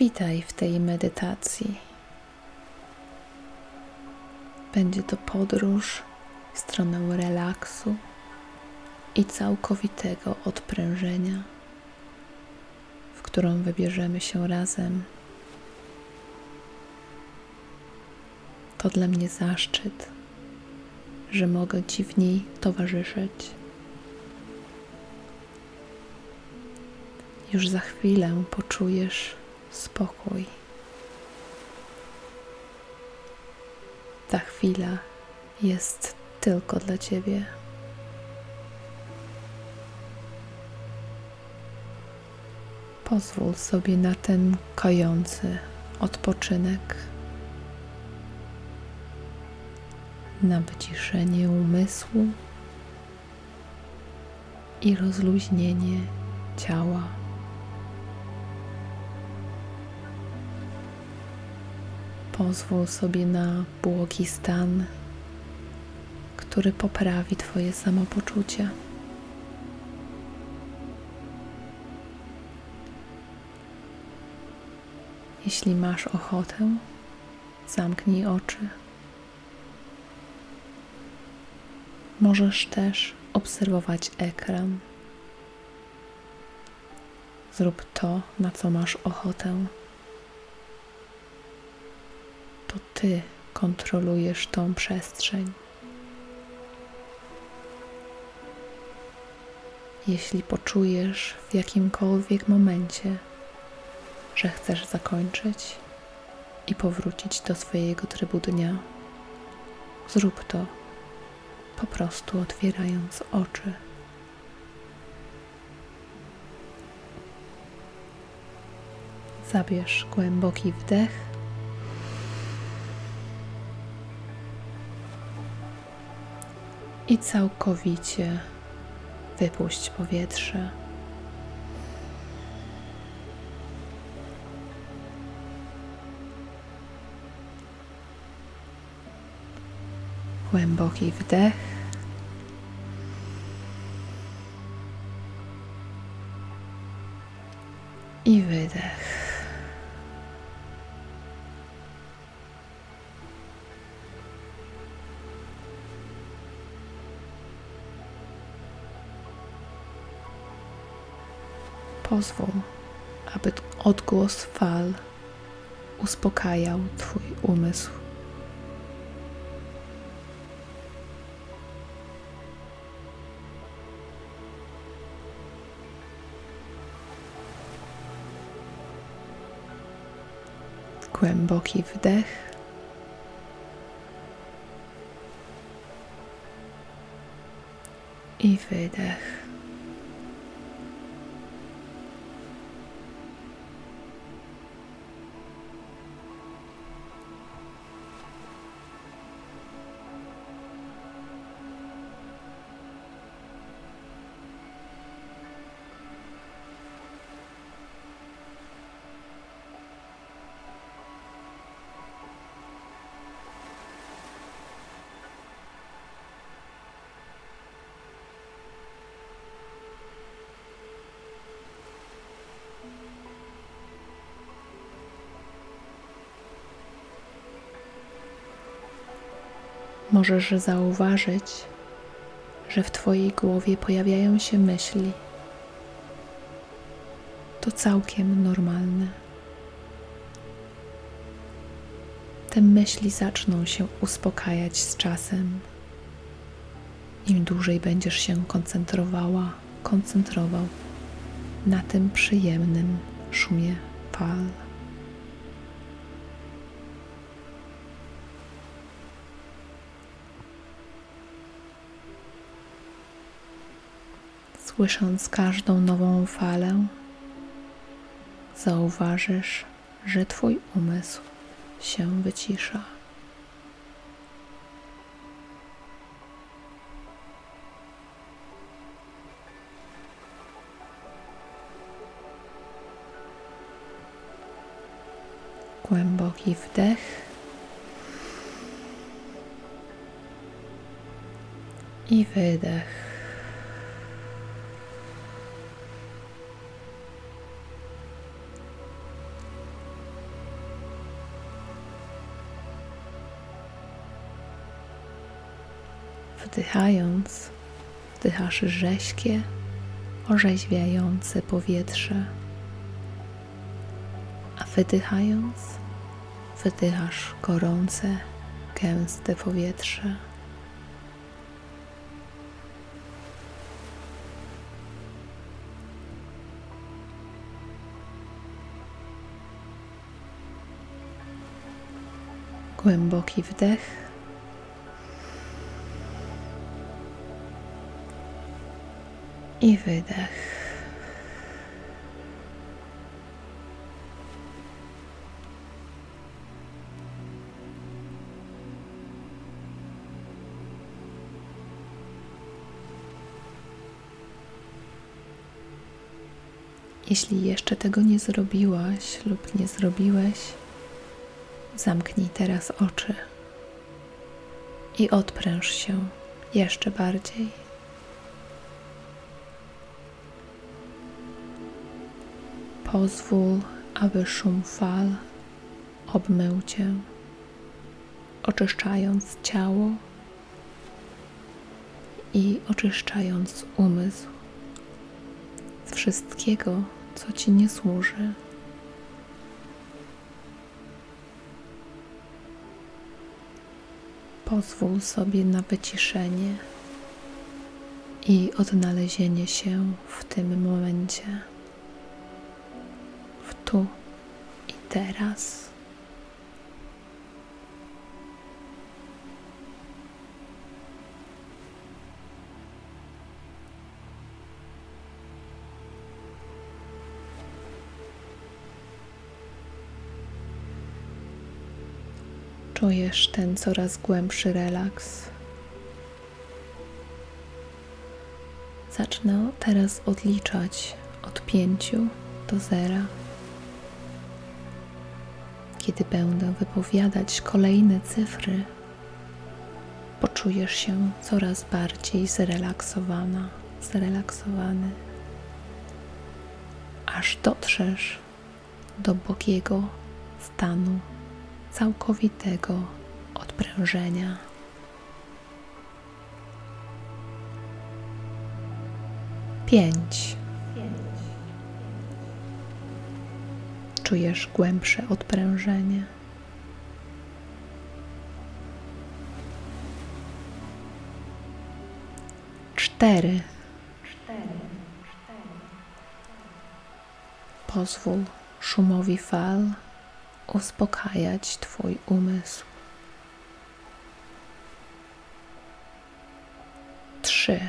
Witaj w tej medytacji. Będzie to podróż w stronę relaksu i całkowitego odprężenia, w którą wybierzemy się razem. To dla mnie zaszczyt, że mogę Ci w niej towarzyszyć. Już za chwilę poczujesz spokój. Ta chwila jest tylko dla Ciebie. Pozwól sobie na ten kojący odpoczynek, na wyciszenie umysłu i rozluźnienie ciała. Pozwól sobie na błogi stan, który poprawi Twoje samopoczucie. Jeśli masz ochotę, zamknij oczy. Możesz też obserwować ekran. Zrób to, na co masz ochotę. To ty kontrolujesz tą przestrzeń. Jeśli poczujesz w jakimkolwiek momencie, że chcesz zakończyć i powrócić do swojego trybu dnia, zrób to po prostu otwierając oczy. Zabierz głęboki wdech. I całkowicie wypuść powietrze. Głęboki wdech. Pozwól, aby odgłos fal uspokajał Twój umysł. Głęboki wdech. I wydech. Możesz zauważyć, że w Twojej głowie pojawiają się myśli. To całkiem normalne. Te myśli zaczną się uspokajać z czasem. Im dłużej będziesz się koncentrowała, koncentrował na tym przyjemnym szumie fal. Słysząc każdą nową falę, zauważysz, że Twój umysł się wycisza. Głęboki wdech i wydech. Wdychając, wdychasz rześkie, orzeźwiające powietrze, a wydychając, wydychasz gorące, gęste powietrze. Głęboki wdech. I wydech. Jeśli jeszcze tego nie zrobiłaś lub nie zrobiłeś, zamknij teraz oczy i odpręż się jeszcze bardziej. Pozwól, aby szum fal obmył cię, oczyszczając ciało i oczyszczając umysł z wszystkiego, co ci nie służy. Pozwól sobie na wyciszenie i odnalezienie się w tym momencie, tu i teraz. Czujesz ten coraz głębszy relaks. Zacznę teraz odliczać od pięciu do zera. Kiedy będę wypowiadać kolejne cyfry, poczujesz się coraz bardziej zrelaksowana, zrelaksowany, aż dotrzesz do bogiego stanu całkowitego odprężenia. Pięć. Czujesz głębsze odprężenie. Cztery. Pozwól szumowi fal uspokajać Twój umysł. Trzy.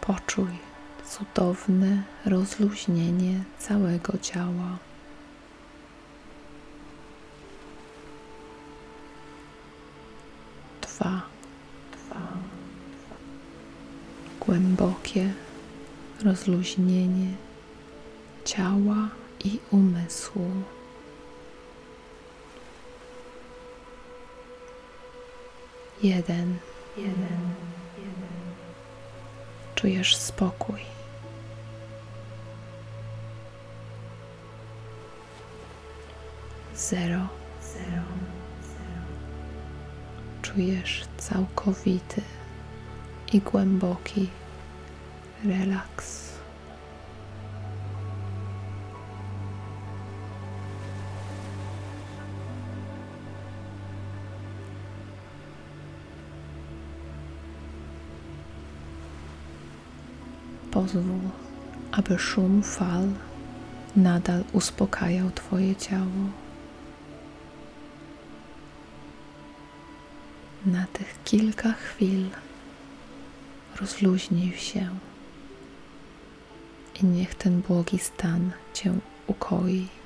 Poczuj cudowne rozluźnienie całego ciała. Dwa. Głębokie rozluźnienie ciała i umysłu. Jeden. Jeden. Jeden. Czujesz spokój. Zero. Czujesz całkowity i głęboki relaks. Pozwól, aby szum fal nadal uspokajał Twoje ciało. Na tych kilka chwil rozluźnij się i niech ten błogi stan Cię ukoi.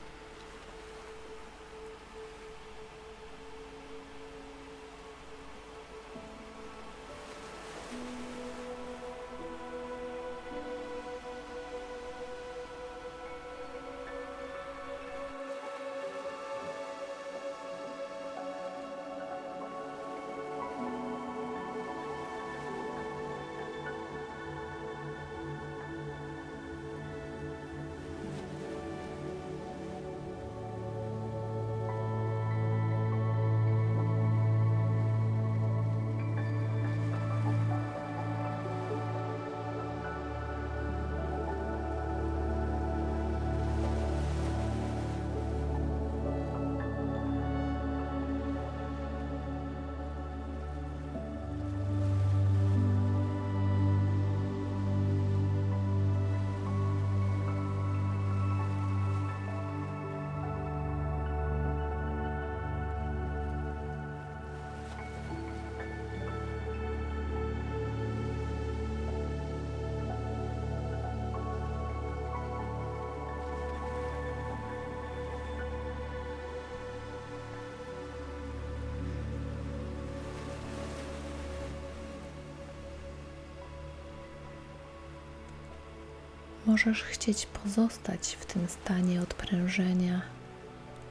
Możesz chcieć pozostać w tym stanie odprężenia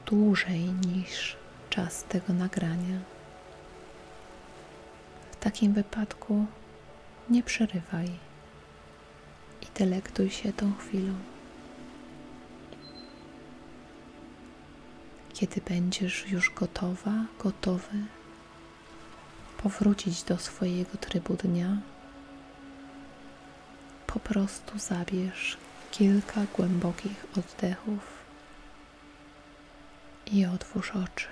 dłużej niż czas tego nagrania. W takim wypadku nie przerywaj i delektuj się tą chwilą. Kiedy będziesz już gotowa, gotowy powrócić do swojego trybu dnia, po prostu zabierz kilka głębokich oddechów i otwórz oczy.